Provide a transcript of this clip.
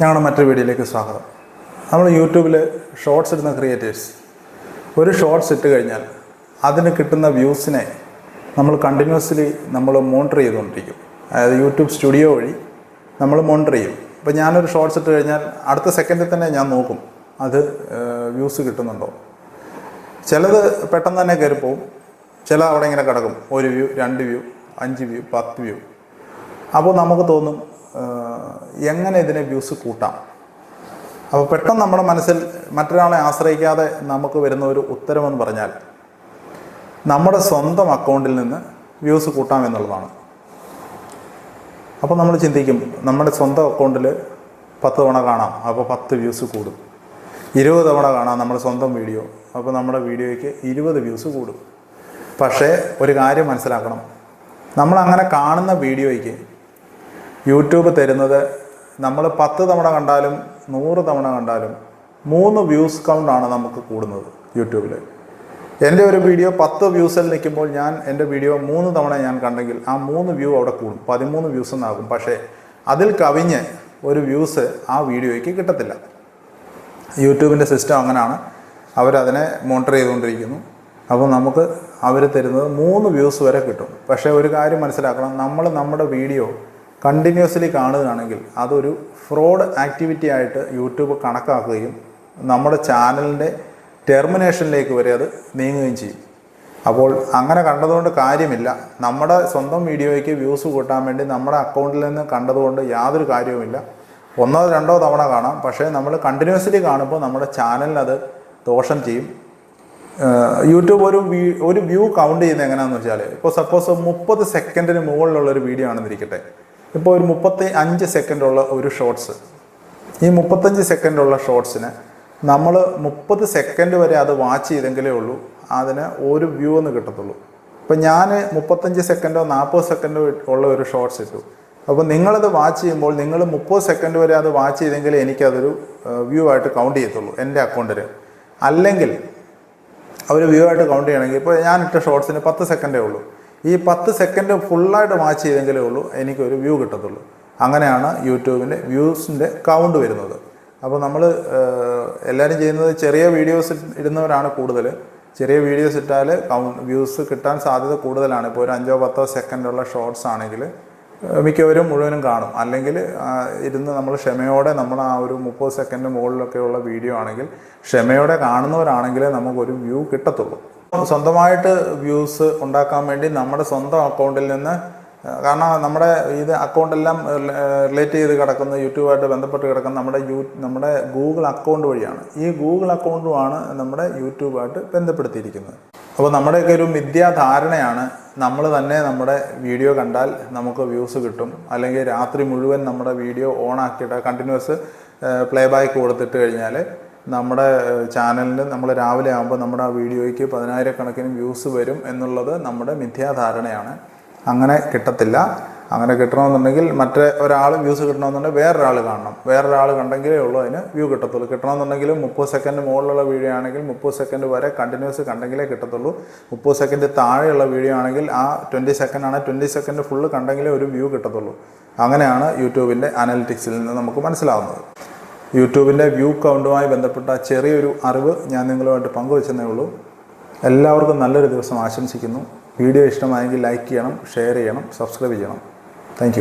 ഞങ്ങളുടെ മറ്റൊരു വീഡിയോയിലേക്ക് സ്വാഗതം. നമ്മൾ യൂട്യൂബിൽ ഷോർട്സ് ഇടുന്ന ക്രിയേറ്റേഴ്സ് ഒരു ഷോർട്സ് ഇട്ട് കഴിഞ്ഞാൽ അതിന് കിട്ടുന്ന വ്യൂസിനെ നമ്മൾ കണ്ടിന്യൂസ്ലി നമ്മൾ മോണിറ്റർ ചെയ്തുകൊണ്ടിരിക്കും. അതായത് യൂട്യൂബ് സ്റ്റുഡിയോ വഴി നമ്മൾ മോണിറ്റർ ചെയ്യും. ഇപ്പോൾ ഞാനൊരു ഷോർട്സ് ഇട്ട് കഴിഞ്ഞാൽ അടുത്ത സെക്കൻഡിൽ തന്നെ ഞാൻ നോക്കും അത് വ്യൂസ് കിട്ടുന്നുണ്ടോ. ചിലത് പെട്ടെന്ന് തന്നെ കയറിപ്പോവും ചില അവിടെ ഇങ്ങനെ കിടക്കും. ഒരു വ്യൂ രണ്ട് വ്യൂ അഞ്ച് വ്യൂ പത്ത് വ്യൂ അപ്പോൾ നമുക്ക് തോന്നും എങ്ങനെ ഇതിനെ വ്യൂസ് കൂട്ടാം? അപ്പോൾ പെട്ടെന്ന് നമ്മുടെ മനസ്സിൽ മറ്റൊരാളെ ആശ്രയിക്കാതെ നമുക്ക് വരുന്ന ഒരു ഉത്തരമെന്ന് പറഞ്ഞാൽ നമ്മുടെ സ്വന്തം അക്കൗണ്ടിൽ നിന്ന് വ്യൂസ് കൂട്ടാം എന്നുള്ളതാണ്. അപ്പോൾ നമ്മൾ ചിന്തിക്കും നമ്മുടെ സ്വന്തം അക്കൗണ്ടിൽ പത്ത് തവണ കാണാം അപ്പോൾ പത്ത് വ്യൂസ് കൂടും. ഇരുപത് തവണ കാണാം നമ്മുടെ സ്വന്തം വീഡിയോ അപ്പോൾ നമ്മുടെ വീഡിയോയ്ക്ക് ഇരുപത് വ്യൂസ് കൂടും. പക്ഷേ ഒരു കാര്യം മനസ്സിലാക്കണം നമ്മൾ അങ്ങനെ കാണുന്ന വീഡിയോയ്ക്ക് യൂട്യൂബ് തരുന്നത് നമ്മൾ പത്ത് തവണ കണ്ടാലും നൂറ് തവണ കണ്ടാലും മൂന്ന് വ്യൂസ് കൗണ്ടാണ് നമുക്ക് കൂടുന്നത് യൂട്യൂബിൽ. എന്റെ ഒരു വീഡിയോ പത്ത് വ്യൂസിൽ നിൽക്കുമ്പോൾ ഞാൻ എന്റെ വീഡിയോ മൂന്ന് തവണ ഞാൻ കണ്ടെങ്കിൽ ആ മൂന്ന് വ്യൂ അവിടെ കൂടും. പതിമൂന്ന് വ്യൂസ് എന്നാകും. പക്ഷേ അതിൽ കവിഞ്ഞ് ഒരു വ്യൂസ് ആ വീഡിയോയ്ക്ക് കിട്ടത്തില്ല. യൂട്യൂബിന്റെ സിസ്റ്റം അങ്ങനെയാണ് അവരതിനെ മോണിറ്റർ ചെയ്തുകൊണ്ടിരിക്കുന്നു. അപ്പോൾ നമുക്ക് അവർ തരുന്നത് മൂന്ന് വ്യൂസ് വരെ കിട്ടും. പക്ഷേ ഒരു കാര്യം മനസ്സിലാക്കണം. നമ്മൾ നമ്മുടെ വീഡിയോ കണ്ടിന്യൂസ്ലി കാണുകയാണെങ്കിൽ അതൊരു ഫ്രോഡ് ആക്ടിവിറ്റി ആയിട്ട് യൂട്യൂബ് കണക്കാക്കുകയും നമ്മുടെ ചാനലിന്റെ ടെർമിനേഷനിലേക്ക് വരെ അത് നീങ്ങുകയും ചെയ്യും. അപ്പോൾ അങ്ങനെ കണ്ടതുകൊണ്ട് കാര്യമില്ല. നമ്മുടെ സ്വന്തം വീഡിയോയ്ക്ക് വ്യൂസ് കൂട്ടാൻ വേണ്ടി നമ്മുടെ അക്കൗണ്ടിൽ നിന്ന് കണ്ടതുകൊണ്ട് യാതൊരു കാര്യവുമില്ല. ഒന്നോ രണ്ടോ തവണ കാണാം. പക്ഷേ നമ്മൾ കണ്ടിന്യൂസ്ലി കാണുമ്പോൾ നമ്മുടെ ചാനലിന് അത് ദോഷം ചെയ്യും. യൂട്യൂബ് ഒരു ഒരു വ്യൂ കൗണ്ട് ചെയ്യുന്നത് എങ്ങനെയാണെന്ന് വെച്ചാൽ ഇപ്പോൾ സപ്പോസ് മുപ്പത് സെക്കൻഡിന് മുകളിലുള്ള ഒരു വീഡിയോ ആണെന്നിരിക്കട്ടെ. ഇപ്പോൾ ഒരു മുപ്പത്തി അഞ്ച് സെക്കൻഡുള്ള ഒരു ഷോർട്സ് ഈ മുപ്പത്തഞ്ച് സെക്കൻഡുള്ള ഷോർട്സിന് നമ്മൾ മുപ്പത് സെക്കൻഡ് വരെ അത് വാച്ച് ചെയ്തെങ്കിലേ ഉള്ളൂ. അതിന് ഒരു വ്യൂ എന്ന് കിട്ടത്തുള്ളൂ. ഇപ്പം ഞാൻ മുപ്പത്തഞ്ച് സെക്കൻഡോ നാൽപ്പത് സെക്കൻഡോ ഉള്ള ഒരു ഷോർട്സ് ഇട്ടു. അപ്പോൾ നിങ്ങളത് വാച്ച് ചെയ്യുമ്പോൾ നിങ്ങൾ മുപ്പത് സെക്കൻഡ് വരെ അത് വാച്ച് ചെയ്തെങ്കിലേ എനിക്കതൊരു വ്യൂ ആയിട്ട് കൗണ്ട് ചെയ്യത്തുള്ളൂ എന്റെ അക്കൗണ്ടിൽ അല്ലെങ്കിൽ അവർ വ്യൂ ആയിട്ട് കൗണ്ട് ചെയ്യണമെങ്കിൽ ഇപ്പോൾ ഞാൻ ഇട്ട ഷോർട്സിന് പത്ത് സെക്കൻഡേ ഉള്ളൂ. ഈ പത്ത് സെക്കൻഡ് ഫുള്ളായിട്ട് വാച്ച് ചെയ്തെങ്കിലേ ഉള്ളൂ എനിക്കൊരു വ്യൂ കിട്ടത്തുള്ളൂ. അങ്ങനെയാണ് യൂട്യൂബിന്റെ വ്യൂസിന്റെ കൗണ്ട് വരുന്നത്. അപ്പോൾ നമ്മൾ എല്ലാവരും ചെയ്യുന്നത് ചെറിയ വീഡിയോസ് ഇടുന്നവരാണ് കൂടുതൽ ചെറിയ വീഡിയോസ് ഇട്ടാൽ കൗണ്ട് വ്യൂസ് കിട്ടാൻ സാധ്യത കൂടുതലാണ്. ഇപ്പോൾ ഒരു അഞ്ചോ പത്തോ സെക്കൻഡുള്ള ഷോർട്സ് ആണെങ്കിൽ മിക്കവരും മുഴുവനും കാണും. അല്ലെങ്കിൽ ഇരുന്ന് നമ്മൾ ക്ഷമയോടെ നമ്മൾ ആ ഒരു മുപ്പത് സെക്കൻഡ് മുകളിലൊക്കെയുള്ള വീഡിയോ ആണെങ്കിൽ ക്ഷമയോടെ കാണുന്നവരാണെങ്കിലേ നമുക്കൊരു വ്യൂ കിട്ടത്തുള്ളൂ. സ്വന്തമായിട്ട് വ്യൂസ് ഉണ്ടാക്കാൻ വേണ്ടി നമ്മുടെ സ്വന്തം അക്കൗണ്ടിൽ നിന്ന് കാരണം നമ്മുടെ ഇത് അക്കൗണ്ടെല്ലാം റിലേറ്റ് ചെയ്ത് കിടക്കുന്ന യൂട്യൂബായിട്ട് ബന്ധപ്പെട്ട് കിടക്കുന്ന നമ്മുടെ യൂ നമ്മുടെ ഗൂഗിൾ അക്കൗണ്ട് വഴിയാണ്. ഈ ഗൂഗിൾ അക്കൗണ്ടുമാണ് നമ്മുടെ യൂട്യൂബായിട്ട് ബന്ധപ്പെടുത്തിയിരിക്കുന്നത്. അപ്പോൾ നമ്മുടെയൊക്കെ ഒരു മിഥ്യാധാരണയാണ് നമ്മൾ തന്നെ നമ്മുടെ വീഡിയോ കണ്ടാൽ നമുക്ക് വ്യൂസ് കിട്ടും. അല്ലെങ്കിൽ രാത്രി മുഴുവൻ നമ്മുടെ വീഡിയോ ഓൺ ആക്കിയിട്ട് കണ്ടിന്യൂസ് പ്ലേ ബാക്ക് കൊടുത്തിട്ട് കഴിഞ്ഞാൽ നമ്മുടെ ചാനലിന് നമ്മൾ രാവിലെ ആകുമ്പോൾ നമ്മുടെ ആ വീഡിയോയ്ക്ക് പതിനായിരക്കണക്കിന് വ്യൂസ് വരും എന്നുള്ളത് നമ്മുടെ മിഥ്യാധാരണയാണ്. അങ്ങനെ കിട്ടത്തില്ല. അങ്ങനെ കിട്ടണമെന്നുണ്ടെങ്കിൽ മറ്റേ ഒരാൾ വ്യൂസ് കിട്ടണമെന്നുണ്ടെങ്കിൽ വേറൊരാൾ കാണണം. വേറൊരാൾ കണ്ടെങ്കിലേ ഉള്ളൂ അതിന് വ്യൂ കിട്ടത്തുള്ളൂ. കിട്ടണമെന്നുണ്ടെങ്കിൽ മുപ്പത് സെക്കൻഡ് മുകളിലുള്ള വീഡിയോ ആണെങ്കിൽ മുപ്പത് സെക്കൻഡ് വരെ കണ്ടിന്യൂസ് കണ്ടെങ്കിലേ കിട്ടത്തുള്ളൂ. മുപ്പത് സെക്കൻഡ് താഴെയുള്ള വീഡിയോ ആണെങ്കിൽ ആ ട്വന്റി സെക്കൻഡ് ആണ്. ട്വന്റി സെക്കൻഡ് ഫുള്ള് കണ്ടെങ്കിലേ ഒരു വ്യൂ കിട്ടത്തുള്ളൂ. അങ്ങനെയാണ് യൂട്യൂബിന്റെ അനാലിറ്റിക്സിൽ നിന്ന് നമുക്ക് മനസ്സിലാവുന്നത്. യൂട്യൂബിന്റെ വ്യൂ കൗണ്ടുമായി ബന്ധപ്പെട്ട ചെറിയൊരു അറിവ് ഞാൻ നിങ്ങളുമായിട്ട് പങ്കുവെച്ചെന്നേ ഉള്ളൂ. എല്ലാവർക്കും നല്ലൊരു ദിവസം ആശംസിക്കുന്നു. വീഡിയോ ഇഷ്ടമായെങ്കിൽ ലൈക്ക് ചെയ്യണം ഷെയർ ചെയ്യണം സബ്സ്ക്രൈബ് ചെയ്യണം. താങ്ക്